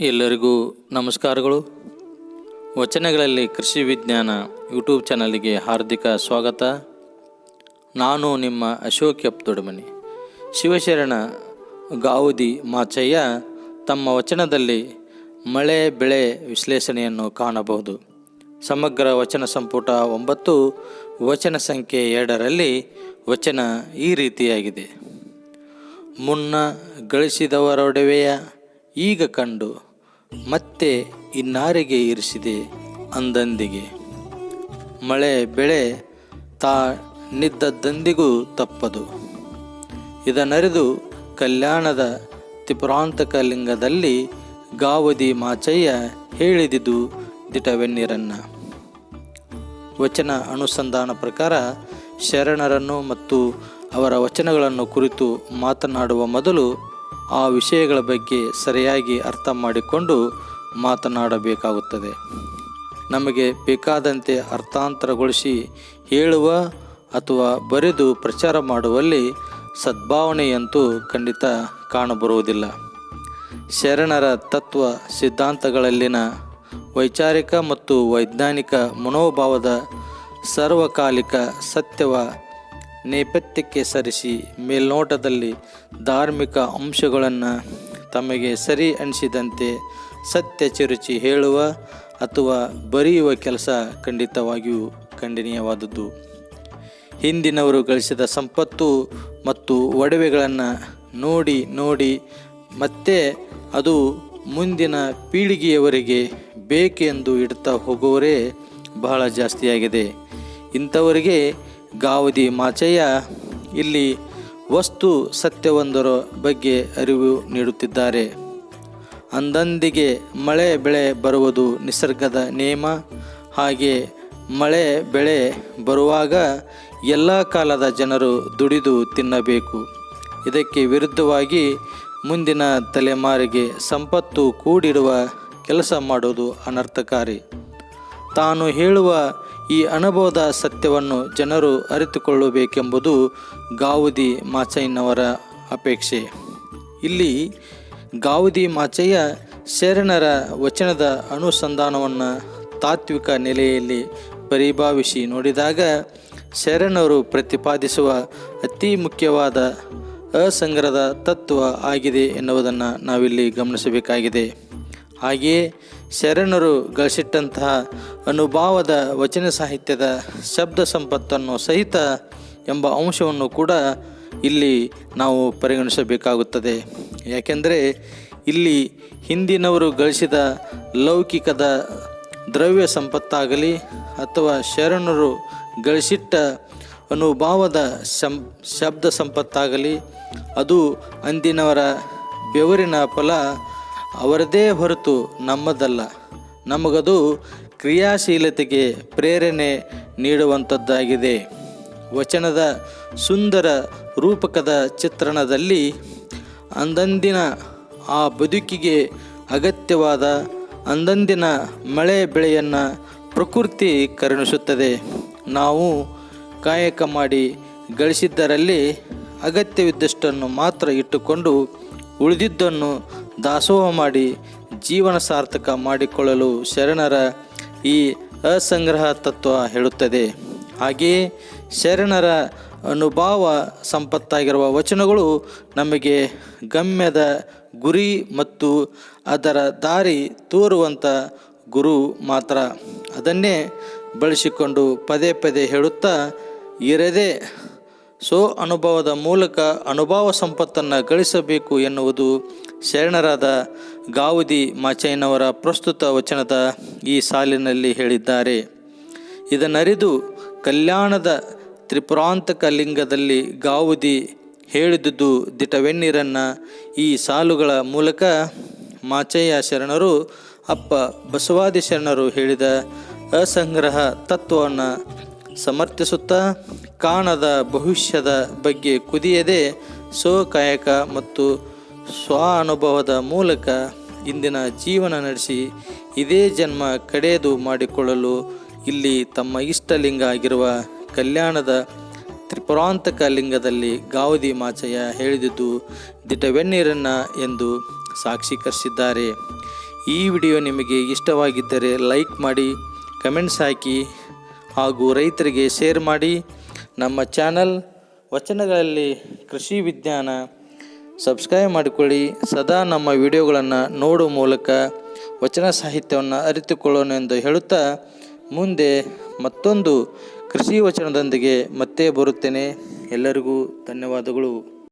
ಎಲ್ಲರಿಗೂ ನಮಸ್ಕಾರಗಳು. ವಚನಗಳಲ್ಲಿ ಕೃಷಿ ವಿಜ್ಞಾನ ಯೂಟ್ಯೂಬ್ ಚಾನಲ್ಗೆ ಹಾರ್ದಿಕ ಸ್ವಾಗತ. ನಾನು ನಿಮ್ಮ ಅಶೋಕ್ ಎಪ್ ದೊಡಮನಿ ಶಿವಶರಣ ಗಾವುದಿ ಮಾಚಯ್ಯ ತಮ್ಮ ವಚನದಲ್ಲಿ ಮಳೆ, ಬೆಳೆ ವಿಶ್ಲೇಷಣೆಯನ್ನು ಕಾಣಬಹುದು. ಸಮಗ್ರ ವಚನ ಸಂಪುಟ ಒಂಬತ್ತು, ವಚನ ಸಂಖ್ಯೆ ಎರಡರಲ್ಲಿ ವಚನ ಈ ರೀತಿಯಾಗಿದೆ. ಮುನ್ನ ಗಳಿಸಿದವರೊಡವೆಯ ಈಗ ಕಂಡು ಮತ್ತೆ ಇನ್ನಾರಿಗೆ ಇರಿಸಿದೆ ಅಂದಂದಿಗೆ. ಮಳೆ ಬೆಳೆ ತಾ ನಿದ್ದದ್ದಂದಿಗೂ ತಪ್ಪದು. ಇದನ್ನರಿದು ಕಲ್ಯಾಣದ ತ್ರಿಪುರಾಂತಕ ಲಿಂಗದಲ್ಲಿ ಗಾವದಿ ಮಾಚಯ್ಯ ಹೇಳಿದಿದು ದಿಟವೆನ್ನಿರನ್ನ. ವಚನ ಅನುಸಂಧಾನ ಪ್ರಕಾರ ಶರಣರನ್ನು ಮತ್ತು ಅವರ ವಚನಗಳನ್ನು ಕುರಿತು ಮಾತನಾಡುವ ಮೊದಲು ಆ ವಿಷಯಗಳ ಬಗ್ಗೆ ಸರಿಯಾಗಿ ಅರ್ಥ ಮಾಡಿಕೊಂಡು ಮಾತನಾಡಬೇಕಾಗುತ್ತದೆ. ನಮಗೆ ಬೇಕಾದಂತೆ ಅರ್ಥಾಂತರಗೊಳಿಸಿ ಹೇಳುವ ಅಥವಾ ಬರೆದು ಪ್ರಚಾರ ಮಾಡುವಲ್ಲಿ ಸದ್ಭಾವನೆಯಂತೂ ಖಂಡಿತ ಕಾಣಬರುವುದಿಲ್ಲ. ಶರಣರ ತತ್ವ ಸಿದ್ಧಾಂತಗಳಲ್ಲಿನ ವೈಚಾರಿಕ ಮತ್ತು ವೈಜ್ಞಾನಿಕ ಮನೋಭಾವದ ಸರ್ವಕಾಲಿಕ ಸತ್ಯವ ನೇಪಥ್ಯಕ್ಕೆ ಸರಿಸಿ ಮೇಲ್ನೋಟದಲ್ಲಿ ಧಾರ್ಮಿಕ ಅಂಶಗಳನ್ನು ತಮಗೆ ಸರಿ ಅನಿಸಿದಂತೆ ಸತ್ಯ ಚಿರುಚಿ ಹೇಳುವ ಅಥವಾ ಬರೆಯುವ ಕೆಲಸ ಖಂಡಿತವಾಗಿಯೂ ಖಂಡನೀಯವಾದದ್ದು. ಹಿಂದಿನವರು ಗಳಿಸಿದ ಸಂಪತ್ತು ಮತ್ತು ಒಡವೆಗಳನ್ನು ನೋಡಿ ನೋಡಿ ಮತ್ತೆ ಅದು ಮುಂದಿನ ಪೀಳಿಗೆಯವರಿಗೆ ಬೇಕೆಂದು ಇಡ್ತಾ ಹೋಗುವರೇ ಬಹಳ ಜಾಸ್ತಿಯಾಗಿದೆ. ಇಂಥವರಿಗೆ ಗಾವದಿ ಮಾಚಯ್ಯ ಇಲ್ಲಿ ವಸ್ತು ಸತ್ಯವೊಂದರ ಬಗ್ಗೆ ಅರಿವು ನೀಡುತ್ತಿದ್ದಾರೆ. ಅಂದಂದಿಗೆ ಮಳೆ ಬೆಳೆ ಬರುವುದು ನಿಸರ್ಗದ ನಿಯಮ ಹಾಗೆ ಮಳೆ ಬೆಳೆ ಬರುವಾಗ ಎಲ್ಲ ಕಾಲದ ಜನರು ದುಡಿದು ತಿನ್ನಬೇಕು. ಇದಕ್ಕೆ ವಿರುದ್ಧವಾಗಿ ಮುಂದಿನ ತಲೆಮಾರಿಗೆ ಸಂಪತ್ತು ಕೂಡಿಡುವ ಕೆಲಸ ಮಾಡುವುದು ಅನರ್ಥಕಾರಿ. ತಾನು ಹೇಳುವ ಈ ಅನುಭವದ ಸತ್ಯವನ್ನು ಜನರು ಅರಿತುಕೊಳ್ಳಬೇಕೆಂಬುದು ಗಾವುದಿ ಮಾಚಯ್ಯನವರ ಅಪೇಕ್ಷೆ. ಇಲ್ಲಿ ಗಾವುದಿ ಮಾಚಯ್ಯ ಶರಣರ ವಚನದ ಅನುಸಂಧಾನವನ್ನು ತಾತ್ವಿಕ ನೆಲೆಯಲ್ಲಿ ಪರಿಭಾವಿಸಿ ನೋಡಿದಾಗ ಶರಣರು ಪ್ರತಿಪಾದಿಸುವ ಅತಿ ಮುಖ್ಯವಾದ ಅಸಂಗ್ರಹದ ತತ್ವ ಆಗಿದೆ ಎನ್ನುವುದನ್ನು ನಾವಿಲ್ಲಿ ಗಮನಿಸಬೇಕಾಗಿದೆ. ಹಾಗೆಯೇ ಶರಣರು ಗಳಿಸಿಟ್ಟಂತಹ ಅನುಭಾವದ ವಚನ ಸಾಹಿತ್ಯದ ಶಬ್ದ ಸಂಪತ್ತನ್ನು ಸಹಿತ ಎಂಬ ಅಂಶವನ್ನು ಕೂಡ ಇಲ್ಲಿ ನಾವು ಪರಿಗಣಿಸಬೇಕಾಗುತ್ತದೆ. ಯಾಕೆಂದರೆ ಇಲ್ಲಿ ಹಿಂದಿನವರು ಗಳಿಸಿದ ಲೌಕಿಕದ ದ್ರವ್ಯ ಸಂಪತ್ತಾಗಲಿ ಅಥವಾ ಶರಣರು ಗಳಿಸಿಟ್ಟ ಅನುಭಾವದ ಶಂ, ಶಬ್ದ ಸಂಪತ್ತಾಗಲಿ, ಅದು ಅಂದಿನವರ ಬೆವರಿನ ಫಲ ಅವರದೇ ಹೊರತು ನಮ್ಮದಲ್ಲ. ನಮಗದು ಕ್ರಿಯಾಶೀಲತೆಗೆ ಪ್ರೇರಣೆ ನೀಡುವಂಥದ್ದಾಗಿದೆ ವಚನದ ಸುಂದರ ರೂಪಕದ ಚಿತ್ರಣದಲ್ಲಿ ಅಂದಂದಿನ ಆ ಬದುಕಿಗೆ ಅಗತ್ಯವಾದ ಅಂದಂದಿನ ಮಳೆ ಬೆಳೆಯನ್ನು ಪ್ರಕೃತಿ ಕರುಣಿಸುತ್ತದೆ. ನಾವು ಕಾಯಕ ಮಾಡಿ ಗಳಿಸಿದ್ದರಲ್ಲಿ ಅಗತ್ಯವಿದ್ದಷ್ಟನ್ನು ಮಾತ್ರ ಇಟ್ಟುಕೊಂಡು ಉಳಿದಿದ್ದನ್ನು ದಾಸೋಹ ಮಾಡಿ ಜೀವನ ಸಾರ್ಥಕ ಮಾಡಿಕೊಳ್ಳಲು ಶರಣರ ಈ ಅಸಂಗ್ರಹ ತತ್ವ ಹೇಳುತ್ತದೆ. ಹಾಗೆಯೇ ಶರಣರ ಅನುಭಾವ ಸಂಪತ್ತಾಗಿರುವ ವಚನಗಳು ನಮಗೆ ಗಮ್ಯದ ಗುರಿ ಮತ್ತು ಅದರ ದಾರಿ ತೋರುವಂಥ ಗುರು ಮಾತ್ರ. ಅದನ್ನೇ ಬಳಸಿಕೊಂಡು ಪದೇ ಪದೇ ಹೇಳುತ್ತಾ, ಇರದೆ ಸೋ ಅನುಭವದ ಮೂಲಕ ಅನುಭವ ಸಂಪತ್ತನ್ನು ಗಳಿಸಬೇಕು ಎನ್ನುವುದು ಶರಣರಾದ ಗಾವುದಿ ಮಾಚಯ್ಯನವರ ಪ್ರಸ್ತುತ ವಚನದ ಈ ಸಾಲಿನಲ್ಲಿ ಹೇಳಿದ್ದಾರೆ. ಇದನ್ನರಿದು ಕಲ್ಯಾಣದ ತ್ರಿಪುರಾಂತಕ ಲಿಂಗದಲ್ಲಿ ಗಾವುದಿ ಹೇಳಿದುದು ದಿಟವೆನ್ನಿರನ್ನ ಈ ಸಾಲುಗಳ ಮೂಲಕ ಮಾಚಯ್ಯ ಶರಣರು, ಅಪ್ಪ ಬಸವಾದಿ ಶರಣರು ಹೇಳಿದ ಅಸಂಗ್ರಹ ತತ್ವವನ್ನು ಸಮರ್ಥಿಸುತ್ತಾ ಕಾಣದ ಭವಿಷ್ಯದ ಬಗ್ಗೆ ಕುದಿಯದೆ ಸೋಕಾಯಕ ಮತ್ತು ಸ್ವ ಅನುಭವದ ಮೂಲಕ ಇಂದಿನ ಜೀವನ ನಡೆಸಿ ಇದೇ ಜನ್ಮ ಕಡೆಯದು ಮಾಡಿಕೊಳ್ಳಲು ಇಲ್ಲಿ ತಮ್ಮ ಇಷ್ಟಲಿಂಗ ಆಗಿರುವ ಕಲ್ಯಾಣದ ತ್ರಿಪುರಾಂತಕ ಲಿಂಗದಲ್ಲಿ ಗಾವದಿ ಮಾಚಯ್ಯ ಹೇಳಿದ್ದು, ದಿಟವೆನ್ನೀರನ್ನ ಎಂದು ಸಾಕ್ಷೀಕರಿಸಿದ್ದಾರೆ ಈ ವಿಡಿಯೋ ನಿಮಗೆ ಇಷ್ಟವಾಗಿದ್ದರೆ ಲೈಕ್ ಮಾಡಿ, ಕಮೆಂಟ್ಸ್ ಹಾಕಿ ಹಾಗೂ ರೈತರಿಗೆ ಶೇರ್ ಮಾಡಿ. ನಮ್ಮ ಚಾನಲ್ ವಚನಗಳಲ್ಲಿ ಕೃಷಿ ವಿಜ್ಞಾನ ಸಬ್ಸ್ಕ್ರೈಬ್ ಮಾಡಿಕೊಳ್ಳಿ. ಸದಾ ನಮ್ಮ ವಿಡಿಯೋಗಳನ್ನು ನೋಡುವ ಮೂಲಕ ವಚನ ಸಾಹಿತ್ಯವನ್ನು ಅರಿತುಕೊಳ್ಳೋಣ ಎಂದು ಹೇಳುತ್ತಾ ಮುಂದೆ ಮತ್ತೊಂದು ಕೃಷಿ ವಚನದೊಂದಿಗೆ ಮತ್ತೆ ಬರುತ್ತೇನೆ. ಎಲ್ಲರಿಗೂ ಧನ್ಯವಾದಗಳು.